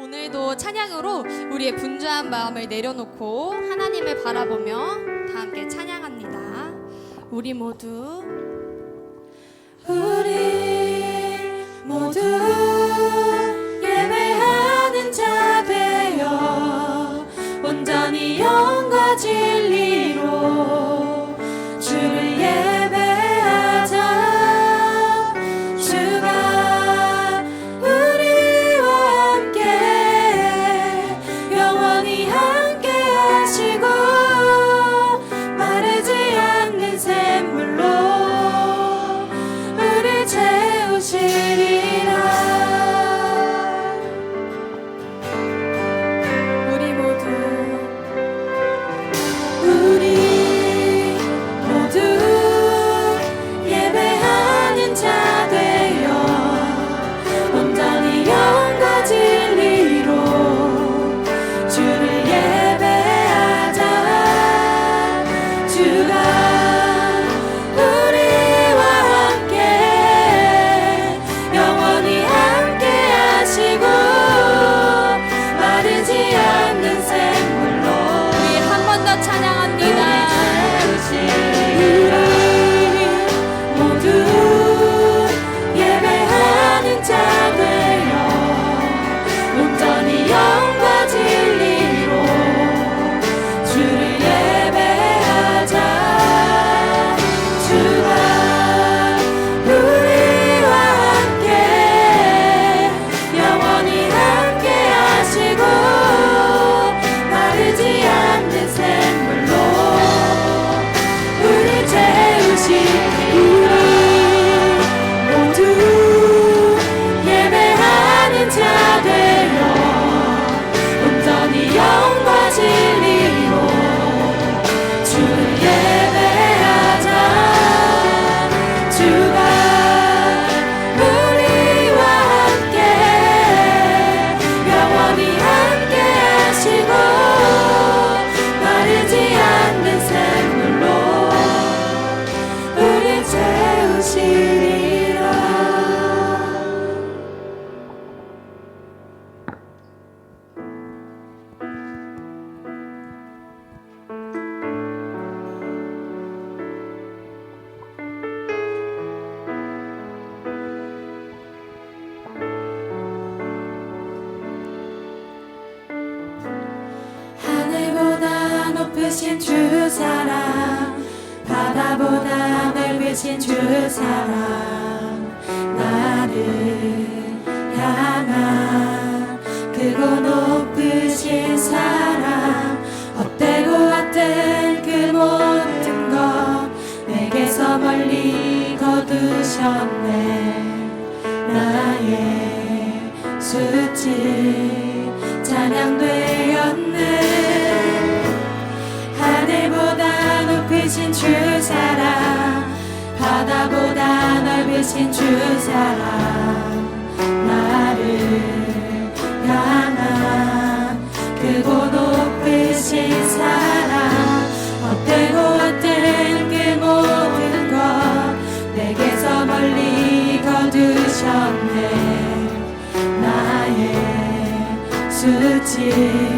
오늘도 찬양으로 우리의 분주한 마음을 내려놓고 하나님을 바라보며 다 함께 찬양합니다. 우리 모두 우리 모두 크신 주 사랑. 바다보다 넓으신 주 사랑. 나를 향한 그고 높으신 사랑. 헛되고 왔던 그 모든 것 내게서 멀리 거두셨네. 나의 수치. 넓으신 주 사랑. 바다보다 넓으신 주 사랑. 나를 향한 그고 높으신 사랑. 어때고 어땐 그 모든 것 내게서 멀리 거두셨네. 나의 수치.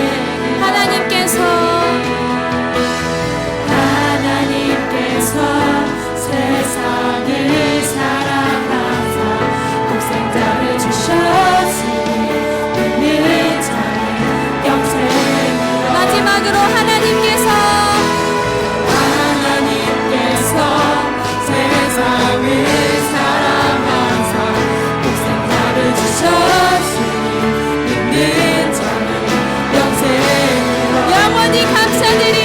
Hallelujah.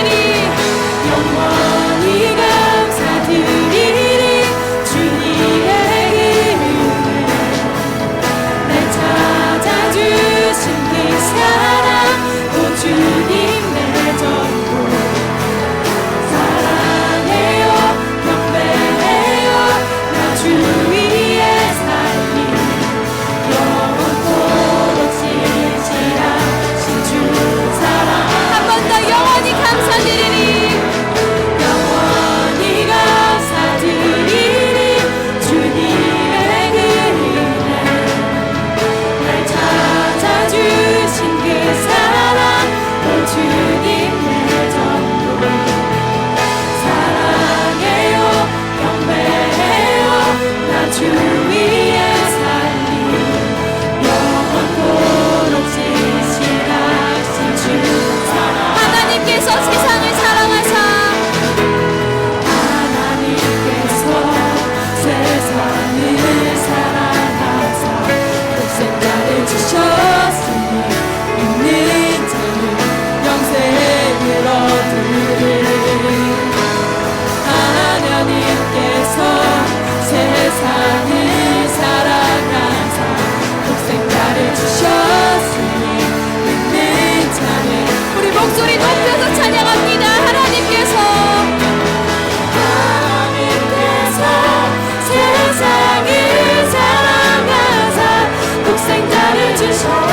desire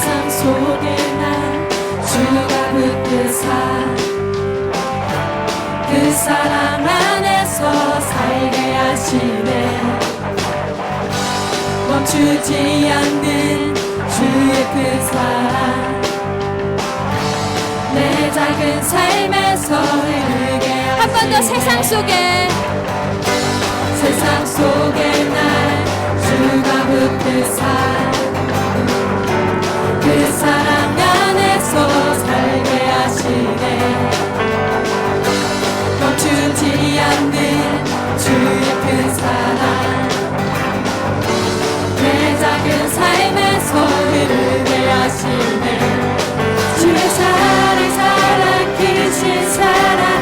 세상 속에 난 주가 붙드사 그 사랑 안에서 살게 하시네. 멈추지 않는 주의 그 사랑. 내 작은 삶에서 흐르게 한 번 더 세상 속에. 세상 속에 날 주가 붙드사 사랑 내 작은 삶에서 흐르게 하시네. 주의 사랑 살아 계신 사랑.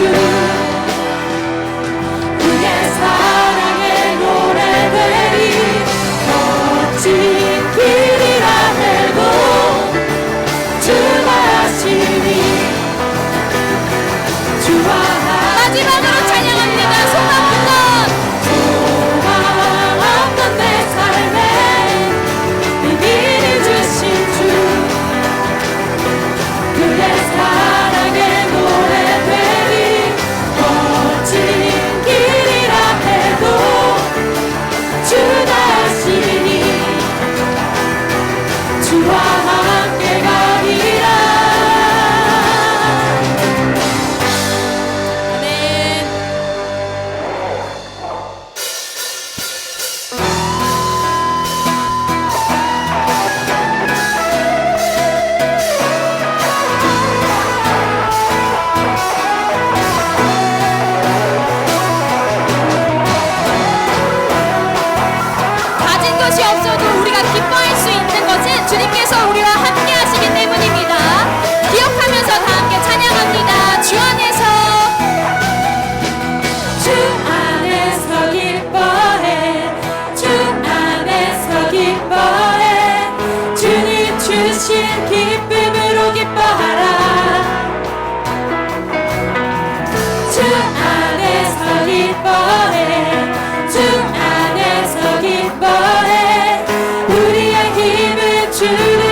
to should've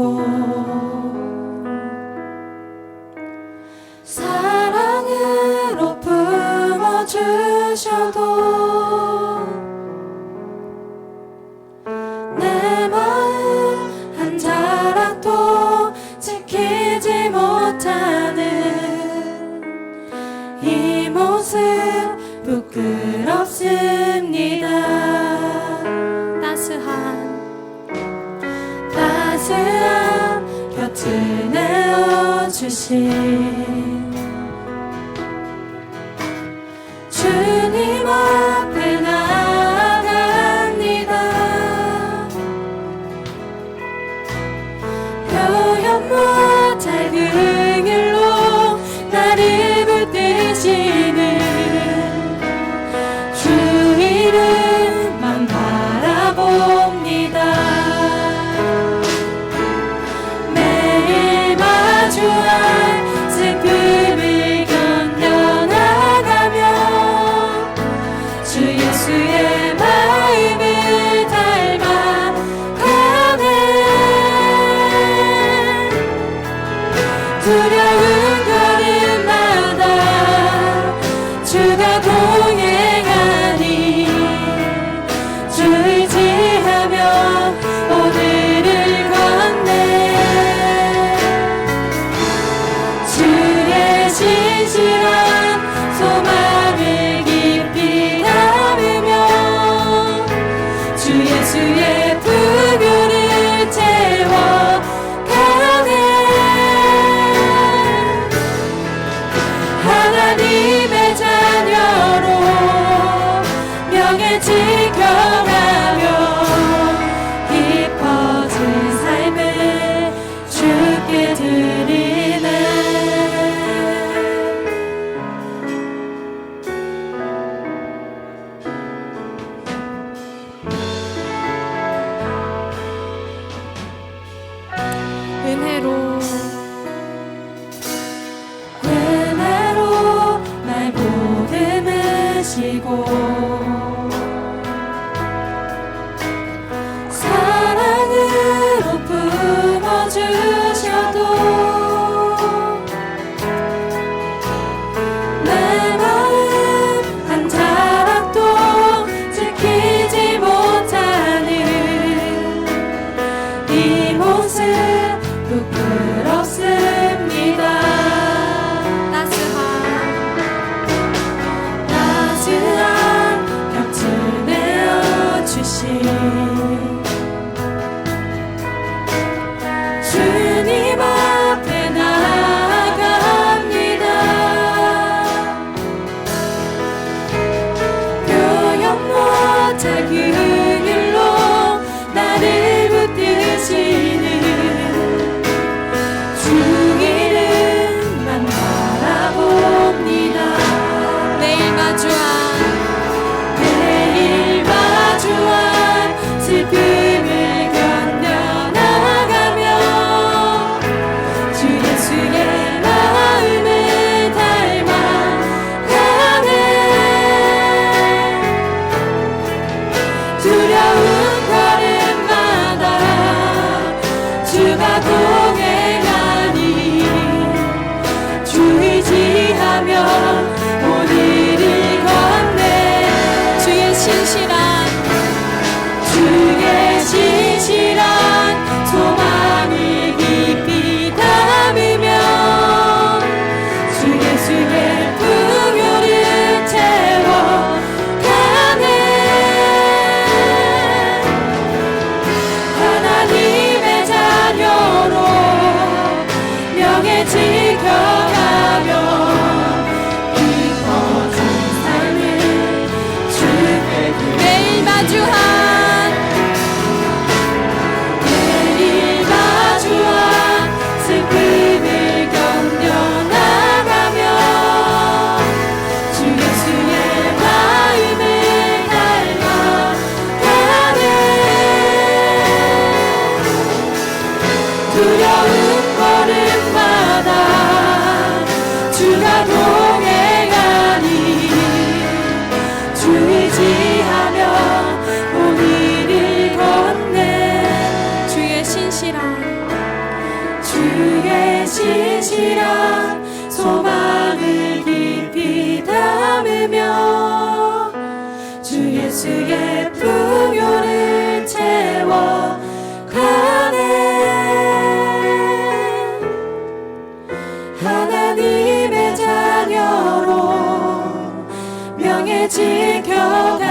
보 곁을 내어 주신 두려 주 through your roof, running my life. 지켜가